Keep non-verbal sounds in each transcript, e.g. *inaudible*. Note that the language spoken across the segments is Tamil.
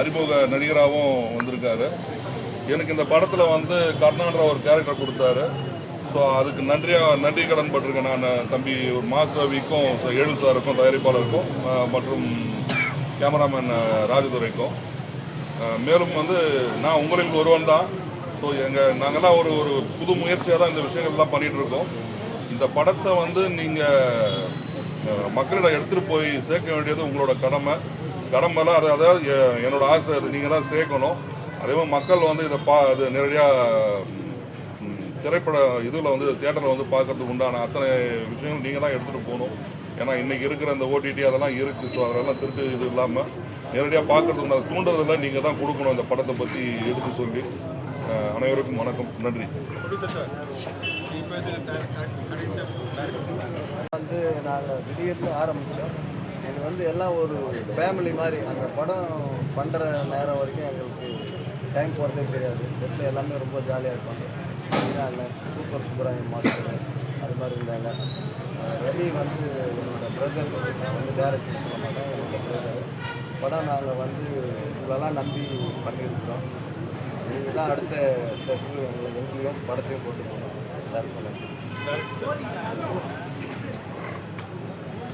அறிமுக நடிகராகவும் வந்திருக்காரு. எனக்கு இந்த படத்தில் வந்து கர்ணான்ற ஒரு கேரக்டர் கொடுத்தாரு. ஸோ அதுக்கு நன்றியாக நன்றி கடன் பட்டிருக்கேன் நான் தம்பி ஒரு மாஸ் ரவிக்கும் எழு சாருக்கும் தயாரிப்பாளருக்கும் மற்றும் கேமராமேன் ராஜதுரைக்கும். மேலும் வந்து நான் உங்களில் ஒருவன் தான். ஸோ எங்கள் நாங்கள்லாம் ஒரு ஒரு புது முயற்சியாக தான் இந்த விஷயங்கள்லாம் பண்ணிகிட்ருக்கோம் இந்த படத்தை வந்து நீங்கள் மக்களிடம் எடுத்துகிட்டு போய் சேர்க்க வேண்டியது உங்களோட கடமை. கடம்பெல்லாம் அது அதாவது என்னோட ஆசை அது நீங்களாம் சேர்க்கணும். அதே மாதிரி மக்கள் வந்து இதை பா அது நேரடியாக திரைப்பட இதில் வந்து தேட்டரில் வந்து பார்க்கறதுக்கு உண்டான அத்தனை விஷயங்கள் நீங்கள் தான் எடுத்துகிட்டு போகணும். ஏன்னா இன்றைக்கி இருக்கிற அந்த ஓடிடி அதெல்லாம் இருக்குது ஸோ அதெல்லாம் திருட்டு இது இல்லாமல் நேரடியாக பார்க்கறதுக்கு உண்டான தூண்டுறதெல்லாம் நீங்கள் தான் கொடுக்கணும் இந்த படத்தை பற்றி எடுத்து சொல்லி. அனைவருக்கும் வணக்கம். நன்றி. வந்து நாங்கள் திடீர்னு ஆரம்பித்தோம் இது வந்து எல்லாம் ஒரு ஃபேமிலி மாதிரி. அந்த படம் பண்ணுற நேரம் வரைக்கும் எங்களுக்கு டைம் போகிறதே தெரியாது. வீட்டில் எல்லாமே ரொம்ப ஜாலியாக இருப்பாங்க. இல்லை சூப்பர் சூப்பராக மாஸ்டர் அது மாதிரி இருந்தாங்க. அஹ் ரவி வந்து என்னோட பிரதர் நான் வந்து டேரக்டர் பண்ண மாட்டேன். என்னோட பிரதர் படம் நாங்கள் வந்து உங்களெல்லாம் நம்பி பண்ணியிருக்கிறோம். நீங்கள் தான் அடுத்த ஸ்டெப்பு எங்களுக்கு எங்கேயும் படத்தையும் போட்டு போகணும். எல்லாருக்கும்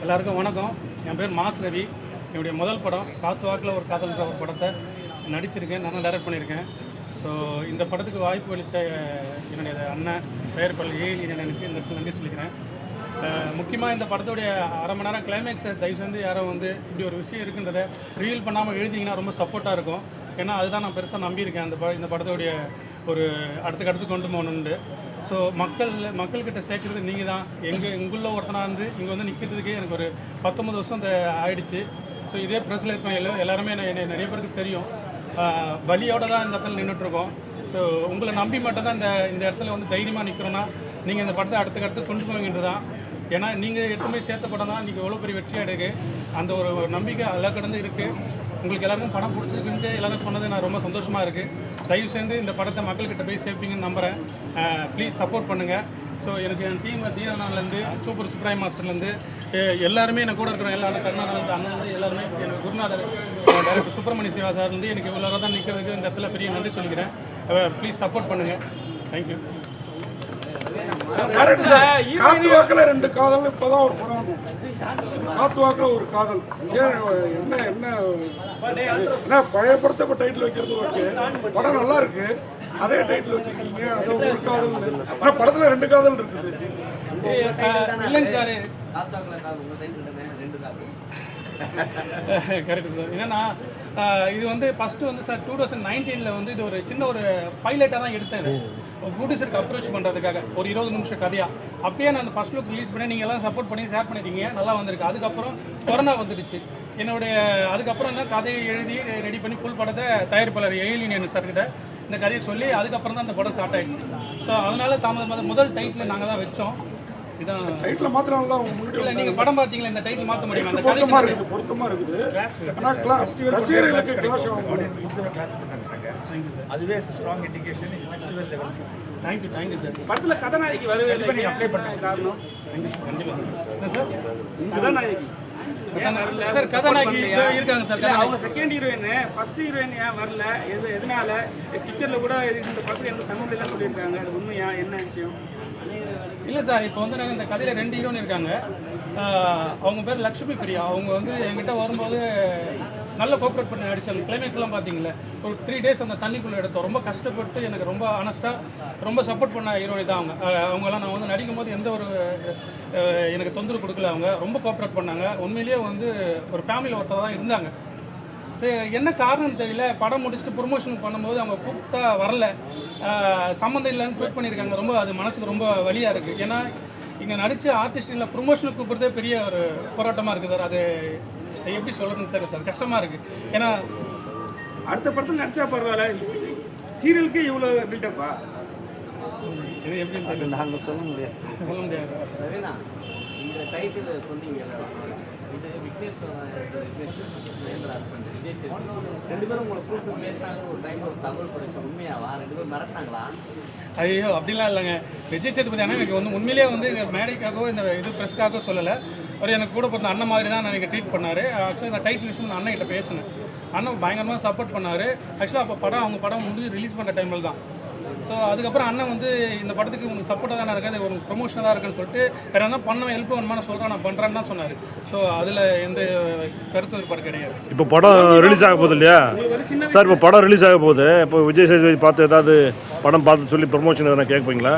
எல்லாருக்கும் வணக்கம். என் பேர் மாஸ் ரவி என்னுடைய முதல் படம் காத்து வாக்கில் ஒரு காதல்ன்ற ஒரு படத்தை நடிச்சிருக்கேன். நல்லா டைரக்ட் பண்ணியிருக்கேன். ஸோ இந்த படத்துக்கு வாய்ப்பு அளித்த என்னுடைய அண்ணன் பெயர் பள்ளி எனக்கு இந்த நன்றி சொல்லிக்கிறேன். முக்கியமாக இந்த படத்துடைய அரை மணி நேரம் கிளைமேக்ஸை தயவு செஞ்சு யாரும் வந்து இப்படி ஒரு விஷயம் இருக்குன்றதை ரிவீல் பண்ணாமல் எழுதிங்கன்னா ரொம்ப சப்போர்ட்டாக இருக்கும். ஏன்னா அதுதான் நான் பெருசாக நம்பியிருக்கேன். அந்த ப இந்த படத்துடைய ஒரு அடுத்துக்கு அடுத்து கொண்டு போகணுன்ட்டு ஸோ மக்கள் மக்கள்கிட்ட சேர்க்குறது நீங்கள் தான் எங்கள் எங்குள்ள ஒருத்தனாக இருந்து இங்கே வந்து நிற்கிறதுக்கே எனக்கு ஒரு பத்தொம்பது வருஷம் இந்த ஆயிடுச்சு. ஸோ இதே ப்ரெஸ்ஸில் இருப்பேன் எல்லா எல்லாருமே என்ன- என்னை நிறைய பேருக்கு தெரியும். வழியோடு தான் இந்த இடத்துல நின்றுட்டுருக்கோம் ஸோ உங்களை நம்பி மட்டும் தான் இந்த இந்த இடத்துல வந்து தைரியமாக நிற்கிறோன்னா நீங்கள் இந்த படத்தை அடுத்த அடுத்து கொண்டு போவீங்கன்றது தான் ஏன்னா நீங்கள் எடுத்துமே சேர்த்த படம் தான். நீங்கள் எவ்வளோ பெரிய வெற்றி அடையுது அந்த ஒரு நம்பிக்கை எல்லாம் கடந்து இருக்குது உங்களுக்கு எல்லாருக்கும் படம் பிடிச்சிருக்குன்ட்டு எல்லாரும் சொன்னது நான் ரொம்ப சந்தோஷமாக இருக்குது தயவு சேர்ந்து இந்த படத்தை மக்கள்கிட்ட போய் சேர்ப்பீங்கன்னு நம்புகிறேன் ப்ளீஸ் சப்போர்ட் பண்ணுங்கள் ஸோ எனக்கு என் டீம் தீனானாலேருந்து சூப்பர் சுப்ராய் மாஸ்டர்லேருந்து எல்லாருமே எனக்கு கூட இருக்கிற எல்லாரும் கருணாநிலேருந்து அண்ணன்லேருந்து எல்லாருமே எனக்கு குருநாதர் டைரக்டர் சுப்பிரமணிய சிவா சார்லேருந்து எனக்கு இவ்வளோ தான் நிற்கிறதுக்கு இந்த இடத்துல பெரிய நன்றி சொல்லிக்கிறேன். ப்ளீஸ் சப்போர்ட் பண்ணுங்கள் தேங்க்யூ காத்து வாக்குல ரெண்டு காதல் இப்பதான் ஒரு படம். காத்து வாக்குல ஒரு காதல். ஏன் என்ன என்ன என்ன பழைய படத்தை இப்போ டைட்டில் வைக்கிறது ஓகே படம் நல்லா இருக்கு. அதே டைட்டில் வச்சிருக்கீங்க அது ஒரு காதல். ஆனா படத்துல ரெண்டு காதல் இருக்குது. சார். Correct *laughs* sir. என்னன்னா இது வந்து ஃபஸ்ட்டு வந்து சார் டூ தௌசண்ட் நைன்டீனில் வந்து இது ஒரு சின்ன ஒரு பைலட்டாக தான் எடுத்தேன். ப்ரொடியூசருக்கு அப்ரோச் பண்ணுறதுக்காக ஒரு இருபது நிமிஷம் கதையாக அப்படியே நான் அந்த ஃபர்ஸ்ட் லுக் ரிலீஸ் பண்ணி நீங்கள் எல்லாம் சப்போர்ட் பண்ணி ஷேர் பண்ணிட்டீங்க. நல்லா வந்திருக்கு. அதுக்கப்புறம் கொரோனா வந்துடுச்சு. என்னுடைய அதுக்கப்புறம் தான் கதையை எழுதி ரெடி பண்ணி ஃபுல் படத்தை தயாரிப்பாளர் எயிலின் சார்கிட்ட இந்த கதையை சொல்லி அதுக்கப்புறம் தான் அந்த படம் ஸ்டார்ட் ஆயிடுச்சு. ஸோ அதனால் தாமதம் முதல் டைட்டில் நாங்கள் தான் வச்சோம். டைட்டில் மாத்திரம்ல அவங்க முன்னாடி நீங்கள் படம் பார்த்தீங்களா இந்த டைட்டில் மாற்ற முடியுமா? அந்த பொருத்தமா இருக்குது பொருத்தமா இருக்குது. ஆனா கிளாஸ் ரசிகர்களுக்கு கிளாஸ் ஆகும் அதுவே strong indication festival level thank you thank you sir படத்துல கதாநாயகி வரவே நீங்க அப்ளை பண்ண காரணம்? கண்டிப்பாக என்ன சார் கதாநாயகி. ஏன் வரல? சார் கதாநாயகி இருக்காங்க சார். அவங்க செகண்ட் ஹீரோயின் ஃபர்ஸ்ட் ஹீரோயின் ஏன் வரல? எது எதனால? ட்விட்டர்ல கூட இந்த படத்துல எந்த சம்மந்தம் சொல்லியிருக்காங்க. அது உண்மையா? என்ன விஷயம்? இல்லை சார் இப்போ வந்து நாங்கள் இந்த கதையில் ரெண்டு ஹீரோன்னு இருக்காங்க. அவங்க பேர் லக்ஷ்மி பிரியா. அவங்க வந்து என்கிட்ட வரும்போது நல்ல கோஆப்ரேட் பண்ணி நடிச்சு அந்த கிளைமேக்ஸ்லாம் பார்த்தீங்களே ஒரு த்ரீ டேஸ் அந்த தண்ணிக்குள்ளே எடுத்தோம். ரொம்ப கஷ்டப்பட்டு எனக்கு ரொம்ப ஆனஸ்ட்டாக ரொம்ப சப்போர்ட் பண்ண ஹீரோனி தான் அவங்க. அவங்கலாம் நான் வந்து நடிக்கும் போது எந்த ஒரு எனக்கு தொந்தரவு கொடுக்கல அவங்க. ரொம்ப கோஆப்ரேட் பண்ணாங்க. உண்மையிலேயே வந்து ஒரு ஃபேமிலி ஒருத்தர் தான் இருந்தாங்க. சரி என்ன காரணம் தெரியல. படம் முடிச்சுட்டு ப்ரொமோஷன் பண்ணும்போது அவங்க கூப்பிட்டா வரல. சம்மந்தம் இல்லைன்னு ட்வீட் பண்ணியிருக்காங்க. ரொம்ப அது மனசுக்கு ரொம்ப வலியாக இருக்குது ஏன்னா இங்கே நடித்த ஆர்டிஸ்டில் ப்ரொமோஷனுக்கு கூப்பிட்றதே பெரிய ஒரு போராட்டமாக இருக்குது சார். அது எப்படி சொல்கிறதுன்னு தெரியல சார். கஷ்டமாக இருக்குது ஏன்னா அடுத்த படத்துல நடிச்சா பரவாயில்ல. சீரியலுக்கு இவ்வளோ பில்டப்பா இது அது நாங்கள் சொல்ல முடியாது. சொல்ல முடியாது. சரிண்ணா. இந்த டைட்டில் சொன்னீங்கல்ல இது ரெண்டு பேரும் உங்களை கூப்பிட்டு பேசினாங்க ஒரு ஒரு தகவல் உண்மையாவா? ரெண்டு பேரும் ஐயோ அப்படிலாம் இல்லைங்க. விஜய் சேதுபதி எனக்கு வந்து உண்மையிலேயே வந்து இந்த மேடைக்காகவோ இந்த இது ப்ரெஸ்க்காகவோ சொல்லலை. அவர் எனக்கு கூட பிறந்த அண்ணன் மாதிரி தான் எனக்கு ட்ரீட் பண்ணார். ஆக்சுவலாக இந்த டைட்டில் விஷயம் நான் அண்ணன் கிட்ட பேசினேன். அண்ணன் பயங்கரமாக சப்போர்ட் பண்ணார். ஆக்சுவலாக அப்போ படம் அவங்க படம் முடிஞ்சு ரிலீஸ் பண்ணுற டைமில் தான் ஸோ அதுக்கப்புறம் அண்ணன் வந்து இந்த படத்துக்கு உங்களுக்கு சப்போர்ட்டாக தானே இருக்காது ஒரு ப்ரொமோஷனாக இருக்குன்னு சொல்லிட்டு வேற என்ன பண்ண ஹெல்ப் வேணுமா நான் சொல்கிறேன் நான் பண்ணுறேன்னு தான் சொன்னார். ஸோ அதில் எந்த கருத்து வேறுபாடு கிடையாது. இப்போ படம் ரிலீஸ் ஆக போகுது இல்லையா? சார் இப்போ படம் ரிலீஸ் ஆக போகுது. இப்போ விஜய் சேதுபதி பார்த்து ஏதாவது படம் பார்த்து சொல்லி ப்ரமோஷன் எதனா கேட்பீங்களா?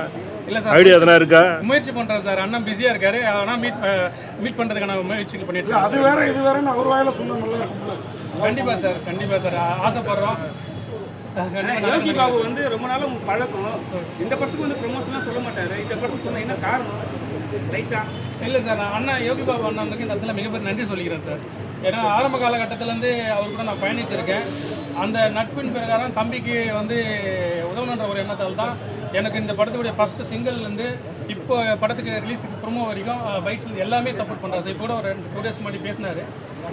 இல்லை சார் ஐடியா எதனா இருக்கா? முயற்சி பண்ணுறேன் சார். அண்ணன் பிஸியாக இருக்காரு. ஆனால் மீட் மீட் பண்ணுறதுக்கான முயற்சிகள் பண்ணிட்டு அது வேற இது வேறன்னு அவர் வாயில சொன்னா நல்லா கண்டிப்பாக சார் கண்டிப்பாக சார். ஆசைப்படுறோம். யோகி பாபு வந்து ரொம்ப நாள் உங்களுக்கு பழக்கம். இந்த படத்துக்கு வந்து ப்ரொமோஷன்லாம் சொல்ல மாட்டாரு. இந்த படத்துக்கு சொன்ன என்ன காரணம்? ரைட்டா இல்லை சார் நான் அண்ணா யோகி பாபு வந்து இந்த இடத்துல மிகப்பெரிய நன்றி சொல்லிக்கிறேன் சார். ஏன்னா ஆரம்ப காலகட்டத்திலேருந்து அவர் கூட நான் பயணிச்சிருக்கேன். அந்த நட்பின் பிரகாரம் தம்பிக்கு வந்து உதவணுன்ற ஒரு எண்ணத்தால் தான் எனக்கு இந்த படத்துடைய ஃபஸ்ட்டு சிங்கிள்லேருந்து இப்போ படத்துக்கு ரிலீஸுக்கு ப்ரோமோ வரைக்கும் பைக்ஸில் எல்லாமே சப்போர்ட் பண்ணுறாரு இப்போ கூட ஒரு ரெண்டு டூ டேஸ் முன்னாடி பேசினார்.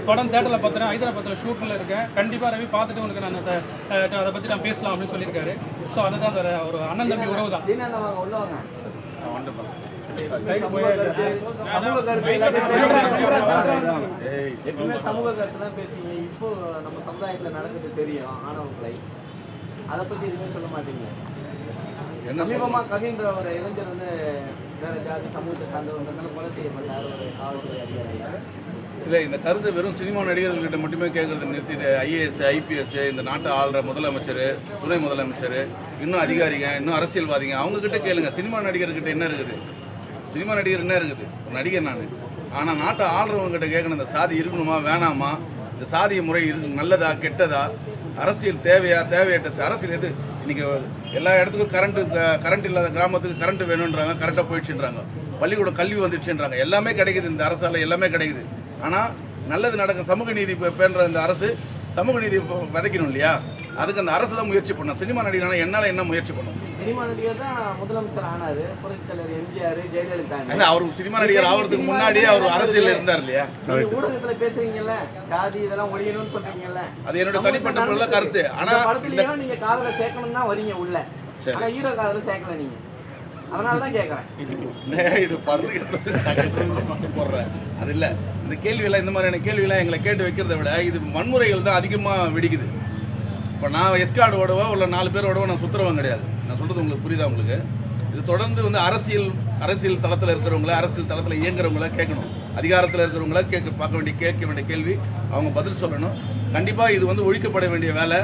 படம் தேட்டரில் பார்த்துறேன் ஹைதராபாத்தில் ஷூட்டில் இருக்கேன். கண்டிப்பாக ரவி பார்த்துட்டு உனக்கு நான் அதை அதை பற்றி நான் பேசலாம் அப்படின்னு சொல்லியிருக்காரு. ஸோ அதுதான் சார் ஒரு அண்ணன் தம்பி உறவு தான். எப்பவுமே சமூக கருத்து தான் பேசுவீங்க. இப்போ நம்ம சமுதாயத்துல நடக்குது தெரியும் ஆணவ கொலை அதை பத்தி எதுவுமே சொல்ல மாட்டீங்க. சமீபமா கவின்ற ஒரு இளைஞர் வந்து வேற ஜாதி சமூகத்தை சார்ந்தவங்க கொலை செய்யப்பட்டார் ஒரு காவல்துறை அதிகாரி இல்லை இந்த கருத்து வெறும் சினிமா நடிகர்கள்கிட்ட மட்டுமே கேட்கறது நிறுத்திட்டு ஐஏஎஸ் ஐபிஎஸ் இந்த நாட்டை ஆள்ற முதலமைச்சர் துணை முதலமைச்சர் இன்னும் அதிகாரிங்க இன்னும் அரசியல்வாதிங்க அவங்கக்கிட்ட கேளுங்க. சினிமா நடிகர்கிட்ட என்ன இருக்குது? சினிமா நடிகர் என்ன இருக்குது? நடிகர் நான். ஆனால் நாட்டை ஆள்றவங்ககிட்ட கேட்கணும் இந்த சாதி இருக்கணுமா வேணாமா? இந்த சாதிய முறை இருக்கு நல்லதா கெட்டதா? அரசியல் தேவையா தேவையற்ற அரசியல் எது? இன்னைக்கு எல்லா இடத்துக்கும் கரண்ட்டு கரண்ட் இல்லாத கிராமத்துக்கு கரண்ட் வேணுன்றாங்க கரண்ட்டாக போயிடுச்சுன்றாங்க. பள்ளிக்கூடம் கல்வி வந்துடுச்சுன்றாங்க. எல்லாமே கிடைக்குது இந்த அரசால் எல்லாமே கிடைக்குது. ஆனால் நல்லது நடக்கும். சமூக நீதி பே- பேணுற இந்த அரசு சமூக நீதி விதைக்கணும் இல்லையா? அதுக்கு அந்த அரசு தான் முயற்சி பண்ணும் சினிமா நடிகனால என்னால் என்ன முயற்சி பண்ணும் சினிமா நடிகர் தான் முதலமைச்சர் ஆனாரு. புரட்சித் தலைவர் எம்ஜிஆர் ஜெயலலிதா அவர் சினிமா நடிகர் ஆகிறதுக்கு முன்னாடியே அவர் அரசியல் இருந்தார் இல்லையா? ஊடகத்துல பேசுறீங்கல்ல ஜாதி இதெல்லாம் ஒழியணும்னு சொல்றீங்கல்ல. அது என்னோட தனிப்பட்ட முறையில கருத்து. ஆனா படத்துலயும் நீங்க காதல சேர்க்கணும் தான் வரீங்க உள்ள. ஆனா ஹீரோ காதல சேர்க்கல நீங்க. அதனால தான் கேட்கறேன் *laughs* இது படத்துக்கு போடுறேன் அது இல்லை. இந்த கேள்வியெல்லாம் இந்த மாதிரியான கேள்வியெல்லாம் எங்களை கேட்டு வைக்கிறத விட இது வன்முறைகள் தான் அதிகமாக வெடிக்குது. இப்போ நான் எஸ்கார்டு ஓடவோ இல்லை நாலு பேர் ஓடவோ நான் சுற்றுறவன் கிடையாது. நான் சொல்கிறது உங்களுக்கு புரியுதா உங்களுக்கு? இது தொடர்ந்து வந்து அரசியல் அரசியல் தளத்தில் இருக்கிறவங்கள அரசியல் தளத்தில் இயங்குறவங்கள கேட்கணும். அதிகாரத்தில் இருக்கிறவங்கள கேட்க பார்க்க வேண்டிய கேட்க வேண்டிய கேள்வி அவங்க பதில் சொல்லணும். கண்டிப்பாக இது வந்து ஒழிக்கப்பட வேண்டிய வேலை.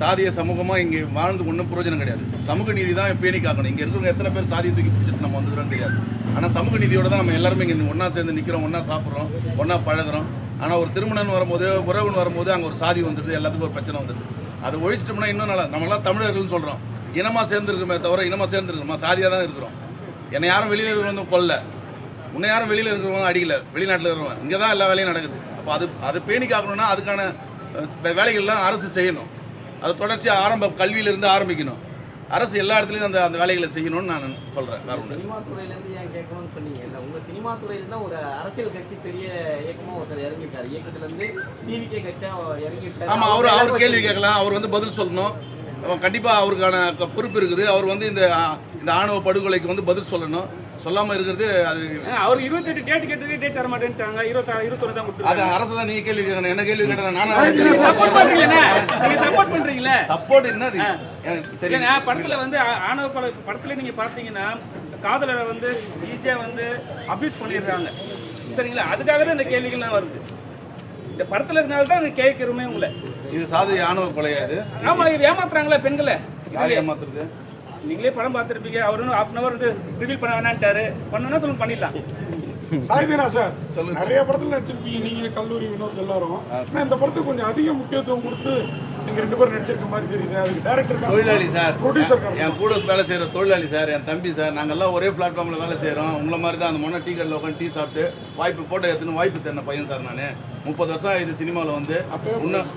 சாதிய சமூகமாக இங்கே வாழ்ந்து ஒன்றும் பிரயோஜனம் கிடையாது. சமூக நீதி தான் பேணி காக்கணும். இங்கே இருக்கிறவங்க எத்தனை பேர் சாதியை தூக்கி பிடிச்சிட்டு நம்ம வந்துடுறோம் தெரியாது. ஆனால் சமூக நீதியோட தான் நம்ம எல்லாருமே இங்கே ஒன்றா சேர்ந்து நிற்கிறோம் ஒன்றா சாப்பிட்றோம் ஒன்றா பழகுறோம். ஆனால் ஒரு திருமணம் வரும்போது உறவுன்னு வரும்போது அங்கே ஒரு சாதி வந்துடுது எல்லாத்துக்கும் ஒரு பிரச்சனை வந்துடுது அதை ஒழிச்சிட்டோம்னா இன்னும் நல்லா நம்மளாம் தமிழர்கள்னு சொல்கிறோம் இனமாக சேர்ந்துருக்குமே தவிர இனமாக சேர்ந்துருக்கோமா. சாதியாக தான் இருக்கிறோம். என்னை யாரும் வெளியில் இருக்கிறவங்க கொல்ல. உன்னை யாரும் வெளியில் இருக்கிறவங்க அடிக்கல. வெளிநாட்டில் இருக்கிறவங்க. இங்கே தான் எல்லா வேலையும் நடக்குது. அப்போ அது அது பேணி காக்கணும்னா அதுக்கான வேலைகள்லாம் அரசு செய்யணும். அது தொடர்ச்சியாக ஆரம்ப கல்வியிலிருந்து ஆரம்பிக்கணும். அரசு எல்லா இடத்துலையும் அந்த அந்த வேலைகளை செய்யணும்னு நான் சொல்கிறேன் வேற ஒன்று சினிமா துறையில இருந்து ஏன் கேட்கணும்னு சொன்னீங்க? இல்ல உங்க சினிமா துறையில தான் ஒரு அரசியல் கட்சி பெரிய இயக்கமா ஒருத்தர் இறங்கிட்டாரு இயக்கத்துல இருந்து டிவிகே கட்சியா இறங்கிட்டாரு ஆமாம் அவர் அவர் கேள்வி கேட்கலாம். அவர் வந்து பதில் சொல்லணும். கண்டிப்பாக அவருக்கான பொறுப்பு இருக்குது. அவர் வந்து இந்த இந்த ஆணவ படுகொலைக்கு வந்து பதில் சொல்லணும். சொல்லாமல் இருக்கிறது அது அவர் இருபத்தெட்டு டேட் கேட்டதுக்கு டேட் தர மாட்டேன்ட்டாங்க இருபத்தா இருபத்தொன்னு தான் அது கொடுத்துருக்காங்க அரசு தான் நீங்கள் கேள்வி கேட்கணும் என்ன கேள்வி கேட்டேன் சப்போர்ட் நானும் பண்றீங்களே நீங்க சப்போர்ட் பண்றீங்களே சப்போர்ட் என்னது? சரி. படத்துல வந்து ஆணவ கொலை படத்துல நீங்க பார்த்தீங்கன்னா காதலரை வந்து ஈஸியா வந்து அபியூஸ் பண்ணிடுறாங்க. சரிங்களா? அதுக்காக தான் இந்த கேள்விகள்லாம் வருது. இந்த படத்துல இருக்கனால தான் இந்த கேட்கிறோமே உங்களை இது சாதி ஆணவ கொலையா இது? ஆமா இது ஏமாத்துறாங்களா பெண்களை? ஏமாத்துறது? நீங்களே படம் பார்த்துருப்பீங்க. அவர் இன்னும் ஹாஃப் அன் அவர் வந்து ரிவீல் பண்ண வேணான்ட்டாரு. பண்ணணும்னா சொல்லுங்க பண்ணிடலாம். சாய்தீனா சார் நிறைய படத்துல நடிச்சிருப்பீங்க. நீங்க கல்லூரி வினோத் எல்லாரும். ஆனா இந்த படத்துக்கு கொஞ்சம் அதிக முக்கியத்துவம் கொடுத்து நீங்க ரெண்டு பேரும் நடிச்சிருக்க மாதிரி தெரியுது. அதுக்கு டேரக்டர் தொழிலாளி சார். ப்ரொடியூசர் என் கூட வேலை செய்கிற தொழிலாளி சார் என் தம்பி சார் நாங்கெல்லாம் ஒரே பிளாட்ஃபார்மில் வேலை செய்கிறோம் உங்களை மாதிரி தான் அந்த முன்னே டீ கடையில் உட்காந்து டீ சாப்பிட்டு வாய்ப்பு ஃபோட்டோ எடுத்துன்னு வாய்ப்பு தேடின பையன் சார் நான். முப்பது வருஷம் இது சினிமாவில் வந்து. இன்னும்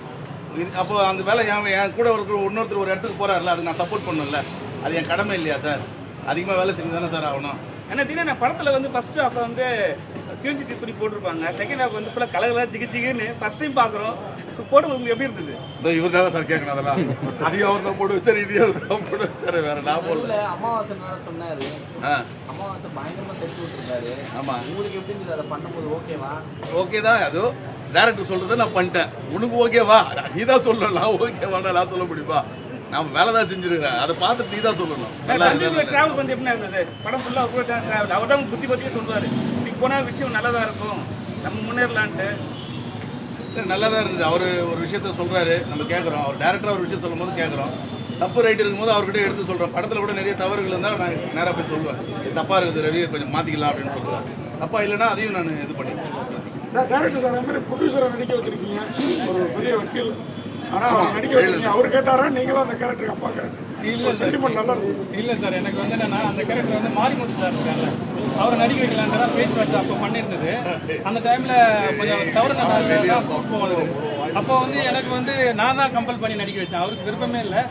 இது அப்போ அந்த வேலை என் என் கூட இருக்கிற இன்னொருத்தர் ஒரு இடத்துக்கு போகிறாருல அதுக்கு நான் சப்போர்ட் பண்ணல அது என் கடமை இல்லையா சார்? அதிகமாக வேலை செஞ்சு தானே சார் ஆகணும். ஏன்னா திடீர்னு படத்துல வந்து ஃபர்ஸ்ட் ஹாஃப் வந்து கிழிஞ்சி துணி போட்டிருப்பாங்க. செகண்ட் ஹாஃப் வந்து ஃபுல்லாக கலகலா ஜிகு ஜிகுன்னு ஃபர்ஸ்ட் டைம் பார்க்குறோம் போட்டு உங்களுக்கு எப்படி இருந்தது? இதோ இவர் தானே சார் கேட்கணும் அதெல்லாம். அதையும் அவர் தான் போட்டு வச்சார் இதையும் அவர் தான் போட்டு வச்சார் வேற நான் போடல. அமாவாசை சொன்னாரு. ஆ. அமாவாசை பயங்கரமா செத்து விட்டுருக்காரு ஆமாம் உங்களுக்கு எப்படி இருந்தது? அதை பண்ணும்போது ஓகேவா ஓகே தான் அது டேரக்டர் சொல்றதை நான் பண்ணிட்டேன். உனக்கு ஓகேவா நீ தான் சொல்லணும் நான் ஓகேவாடா நான் சொல்ல முடியுமா? நான் வேலை தான் செஞ்சிருக்கிறேன். அதை பார்த்துட்டு நீ தான் சொல்லணும். டிராவல் வந்து எப்படி இருந்தது படம் ஃபுல்லாக கூட டிராவல் அவர் தான் புத்தி பற்றியே சொல்லுவார் இப்போ போனால் விஷயம் நல்லதா இருக்கும். நம்ம முன்னேறலான்ட்டு. சரி, நல்லா தான் இருந்தது. அவர் ஒரு விஷயத்த சொல்றாரு. நம்ம கேட்குறோம் அவர் டேரக்டராக ஒரு விஷயம் சொல்லும் போது கேட்குறோம் தப்பு ரைட் இருக்கும்போது அவர்கிட்ட எடுத்து சொல்கிறோம் படத்தில் கூட நிறைய தவறுகள் இருந்தால் நான் நேராக போய் சொல்லுவேன். இது தப்பாக இருக்குது ரவி கொஞ்சம் மாற்றிக்கலாம் அப்படின்னு சொல்லுவேன். தப்பா இல்லைன்னா அதையும் நான் இது பண்ணிப்பேன். சார் டேரக்டர் சார் மாதிரி ப்ரொடியூசரை நடிக்க வச்சிருக்கீங்க. ஒரு பெரிய வக்கீல். ஆனால் அவர் நடிக்க வச்சிருக்கீங்க அவர் கேட்டாரா நீங்களும் அந்த கேரக்டருக்கு அப்பா கேரக்டர் சென்டிமெண்ட் நல்லா இருக்கும் இல்லை சார் எனக்கு வந்து என்னன்னா அந்த கேரக்டர் வந்து மாரிமுத்து சார் இருக்காங்க அவரை நடிக்க வைக்கலான்ற பேச்சு வச்சு அப்போ பண்ணியிருந்தது அந்த டைமில் கொஞ்சம் தவறு நல்லா அப்போ வந்து எனக்கு வந்து நான் தான் கம்பல் பண்ணி நடிக்க வச்சேன் அவருக்கு விருப்பமே இல்லை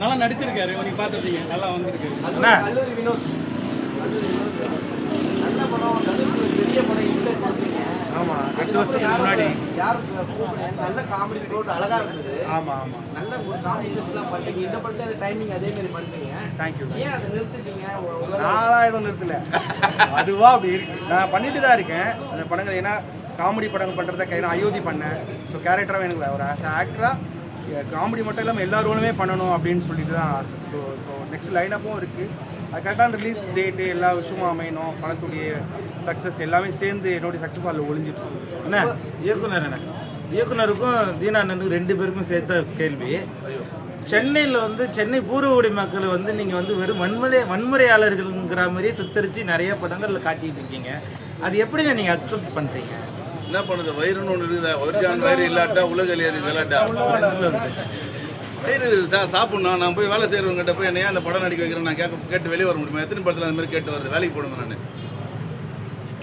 நல்லா நடிச்சிருக்காரு நீங்கள் பார்த்துருப்பீங்க நல்லா வந்திருக்கு பெரிய படம் இந்த கொடுத்தீங்க ஆமா எட்டு வருஷத்துக்கு முன்னாடி. நல்ல காமெடி ப்ளோட் அழகா இருந்தது. ஆமா ஆமா. நல்ல ஒரு காமெடி எல்லாம் பண்றீங்க இந்த படத்துல அந்த டைமிங் அதே மாதிரி பண்றீங்க தேங்க்யூ ஏன் அதை நிறுத்திட்டீங்க? ஒரு- ஒரு- நான்லாம் எதுவும் நிறுத்தல. அதுவா அப்படி இருக்கு. நான் பண்ணிட்டு தான் இருக்கேன். அந்த படங்கள் ஏன்னா காமெடி படங்கள் பண்ணுறத கை நான் அயோத்தி பண்ணேன். ஸோ கேரக்டராக எனக்கு. ஒரு ஆஸ் ஆக்டராக காமெடி மட்டும் இல்லாமல் எல்லா ரோலுமே பண்ணணும் அப்படின்னு சொல்லிட்டு தான் ஆசை. ஸோ ஸோ நெக்ஸ்ட் லைனப்பும் இருக்குது அது கரெக்டான ரிலீஸ் டேட்டு எல்லா விஷயமும் அமையணும். படத்துடைய சக்ஸஸ் எல்லாமே சேர்ந்து என்னுடைய சக்ஸஸ் அதில் ஒளிஞ்சிட்டு இருக்கு. அண்ணா இயக்குனர் அண்ணா இயக்குனருக்கும் தீனானந்துக்கும் ரெண்டு பேருக்கும் சேர்த்த கேள்வி. சென்னையில் வந்து சென்னை பூர்வகுடி மக்களை வந்து நீங்கள் வந்து வெறும் வன்முறை வன்முறையாளர்கள்ங்கிற மாதிரியே சித்தரித்து நிறைய படங்களில் காட்டிட்டு இருக்கீங்க. அது எப்படிண்ணா நீங்கள் அக்செப்ட் பண்ணுறீங்க என்ன பண்ணுது? வயிறுன்னு ஒன்று இருக்குதா? ஒரிஜினல் வயிறு இல்லாட்டா உலக அழியாது விளாட்டா? வயிறு சா சாப்பிட்ணும். நான் போய் வேலை செய்கிறவங்ககிட்ட போய் என்னையா அந்த படம் நடிக்க வைக்கிறேன் நான் கேட்க கேட்டு வெளியே வர முடியுமா? எத்தனை படத்தில் அந்த மாதிரி கேட்டு வருது? வேலைக்கு போடுங்க நான்?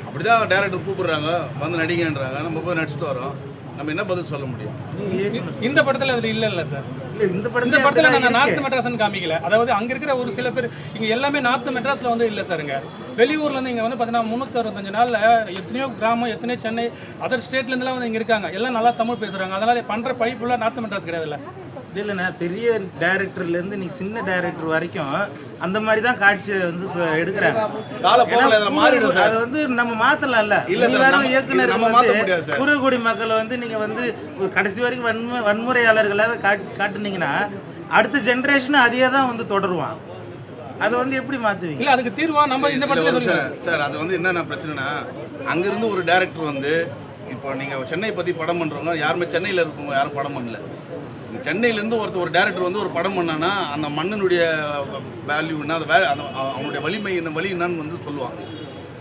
அப்படிதான் டேரக்டர் கூப்பிடுறாங்க வந்து நடிங்கன்றாங்க. நம்ம போய் நடிச்சுட்டு வரோம். நம்ம என்ன பதில் சொல்ல முடியும்? இந்த படத்தில் அதில் இல்லை இல்லை சார் இல்லை இந்த இந்த படத்தில் நாங்கள் நார்த் மெட்ராஸ்னு காமிக்கல. அதாவது அங்கே இருக்கிற ஒரு சில பேர் இங்கே எல்லாமே நார்த் மெட்ராஸில் வந்து இல்லை சாருங்க வெளியூர்ல இருந்து இங்கே வந்து பார்த்தீங்கன்னா முந்நூற்றி அறுபத்தஞ்சு நாளில் எத்தனையோ கிராமம் எத்தனையோ சென்னை அதர் ஸ்டேட்லேருந்துலாம் வந்து இங்கே இருக்காங்க. எல்லாம் நல்லா தமிழ் பேசுகிறாங்க அதனால் பண்ணுற பழி ஃபுல்லாக நார்த் மெட்ராஸ் கிடையாதுல்ல. இல்லைண்ணா பெரிய டைரக்டர்லேருந்து நீ சின்ன டைரக்டர் வரைக்கும் அந்த மாதிரி தான் காட்சியை வந்து எடுக்கிறாங்க. அது வந்து நம்ம வேற நம்ம- இயக்குனர் சார். குறுகுடி மக்களை வந்து நீங்க வந்து கடைசி வரைக்கும் வன்மு வன்முறையாளர்களாக காட் காட்டுனீங்கன்னா அடுத்த ஜென்ரேஷன் அதையே தான் வந்து தொடருவான். அதை வந்து எப்படி மாத்துவீங்க? இல்லை அதுக்கு தீர்வா நம்ம இந்த படத்தில். சார் அது வந்து என்னென்ன பிரச்சனைனா அங்கிருந்து ஒரு டேரக்டர் வந்து இப்போ நீங்கள் சென்னை பற்றி படம் பண்ணுறவங்க யாருமே சென்னையில் இருக்கவங்க யாரும் படம் பண்ணல. சென்னையிலேருந்து ஒருத்தர் ஒரு டேரக்டர் வந்து ஒரு படம் பண்ணானா அந்த மண்ணினுடைய வேல்யூ என்ன அந்த வே அந்த அவனுடைய வலிமை என்ன வலி என்னன்னு வந்து சொல்லுவான்.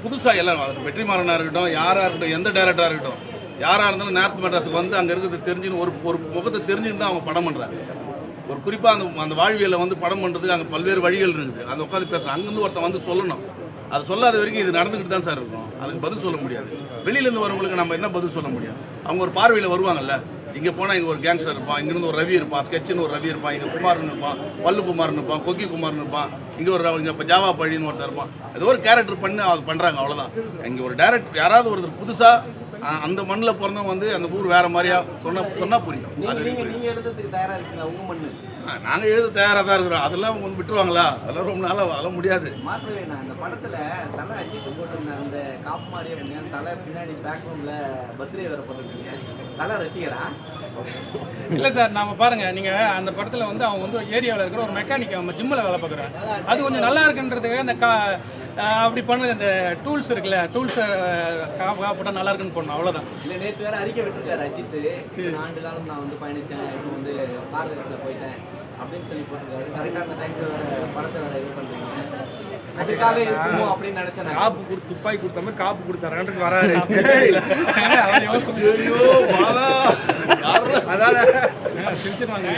புதுசாக எல்லாம் அது வெற்றிமாறனாக இருக்கட்டும் யாராக இருக்கட்டும் எந்த டேரக்டராக இருக்கட்டும் யாராக இருந்தாலும் நார்த் மெட்ராஸுக்கு வந்து அங்கே இருக்கிறது தெரிஞ்சுன்னு ஒரு ஒரு முகத்தை தெரிஞ்சுன்னு தான் அவங்க படம் பண்ணுறாங்க ஒரு குறிப்பாக அந்த அந்த வாழ்வியலை வந்து படம் பண்ணுறதுக்கு அங்கே பல்வேறு வழிகள் இருக்குது. அந்த உட்காந்து பேசுகிறேன் அங்கேருந்து ஒருத்தன் வந்து சொல்லணும். அது சொல்லாத வரைக்கும் இது நடந்துக்கிட்டு தான் சார் இருக்கும். அதுக்கு பதில் சொல்ல முடியாது. வெளியிலேருந்து வரவங்களுக்கு நம்ம என்ன பதில் சொல்ல முடியும்? அவங்க ஒரு பார்வையில் வருவாங்கல்ல? இங்கே போனால் இங்கே ஒரு கேங்ஸ்டர் இருப்பான் இங்கேருந்து ஒரு ரவி இருப்பான் ஸ்கெட்சுன்னு ஒரு ரவி இருப்பான் இங்கே குமார்னு இருப்பான் பல்லு குமார்னு இருப்பான் கொக்கி குமார்னு இருப்பான் இங்கே ஒரு இங்கே இப்போ ஜாவா பழின்னு ஒருத்தர் இருப்பான். ஏதோ ஒரு கேரக்டர் பண்ணி அது பண்ணுறாங்க அவ்வளோதான் இங்கே ஒரு டேரக்டர் யாராவது ஒருத்தர் புதுசாக அந்த மண்ணில் பிறந்தவங்க வந்து அந்த ஊர் வேற மாதிரியா சொன்ன சொன்னா புரியும். நீங்க அது நாங்கள் எழுத தயாராக தான் இருக்கிறோம். அதெல்லாம் அவங்க வந்து விட்டுருவாங்களா? அதெல்லாம் ரொம்ப நாளாக அதெல்லாம் முடியாது. நான் அந்த படத்துல தலை அஜித் போட்டிருந்த அந்த காப்பு மாதிரியே பண்ணி தலை பின்னாடி பேக்ரவுண்ட்ல பர்த்டே வேற பண்ணிருக்கீங்க தலை ரசிகரா? இல்லை சார் நாம பாருங்க. நீங்க அந்த படத்தில் வந்து அவன் வந்து ஏரியாவில் இருக்கிற ஒரு மெக்கானிக் நம்ம ஜிம்மில் வேலை பார்க்குறான் அது கொஞ்சம் நல்லா இருக்குன்றதுக்காக அந்த கா அப்படி பண்ண இந்த டூல்ஸ் இருக்குல்ல டூல்ஸ் போட்டால் நல்லா இருக்குன்னு போடணும் அவ்வளோதான் இல்ல நேத்து வேற அறிக்கை விட்டுருக்காரு அஜித். ஆண்டு காலம் நான் வந்து பயணிச்சேன் இப்போ வந்து ரேஸ்ல போயிட்டேன் அப்படின்னு சொல்லி போட்டிருக்காரு. கரெக்டா அந்த டைம்ல வேற படத்தை வேற இது பண்றீங்க. அதுக்காக இருக்குமோ அப்படின்னு நினைச்சேன் நான். காப்பு கொடுத்து துப்பாக்கி கொடுத்த மாதிரி காப்பு கொடுத்தாரு. வராரு. *laughs* ஐயோ பாலா அதான சிரிச்சிருவாங்க.